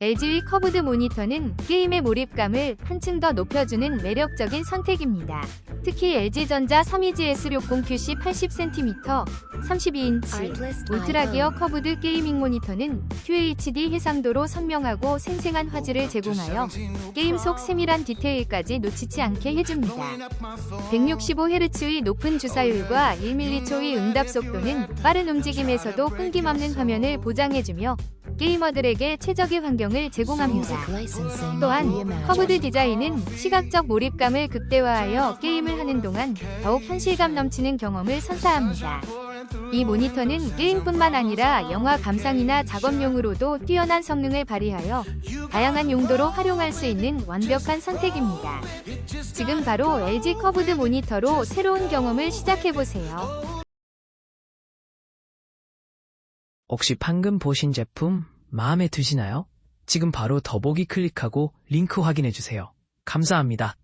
LG 커브드 모니터는 게임의 몰입감을 한층 더 높여주는 매력적인 선택입니다. 특히 LG전자 32GS60QC 80cm, 32인치, 울트라 기어 커브드 게이밍 모니터는 QHD 해상도로 선명하고 생생한 화질을 제공하여 게임 속 세밀한 디테일까지 놓치지 않게 해줍니다. 165Hz의 높은 주사율과 1mH의 응답 속도는 빠른 움직임에서도 끊김없는 화면을 보장해주며 게이머들에게 최적의 환경을 제공합니다. 또한 커브드 디자인은 시각적 몰입감을 극대화하여 게임을 하는 동안 더욱 현실감 넘치는 경험을 선사합니다. 이 모니터는 게임뿐만 아니라 영화 감상이나 작업용으로도 뛰어난 성능을 발휘하여 다양한 용도로 활용할 수 있는 완벽한 선택입니다. 지금 바로 LG 커브드 모니터로 새로운 경험을 시작해보세요. 혹시 방금 보신 제품 마음에 드시나요? 지금 바로 더보기 클릭하고 링크 확인해주세요. 감사합니다.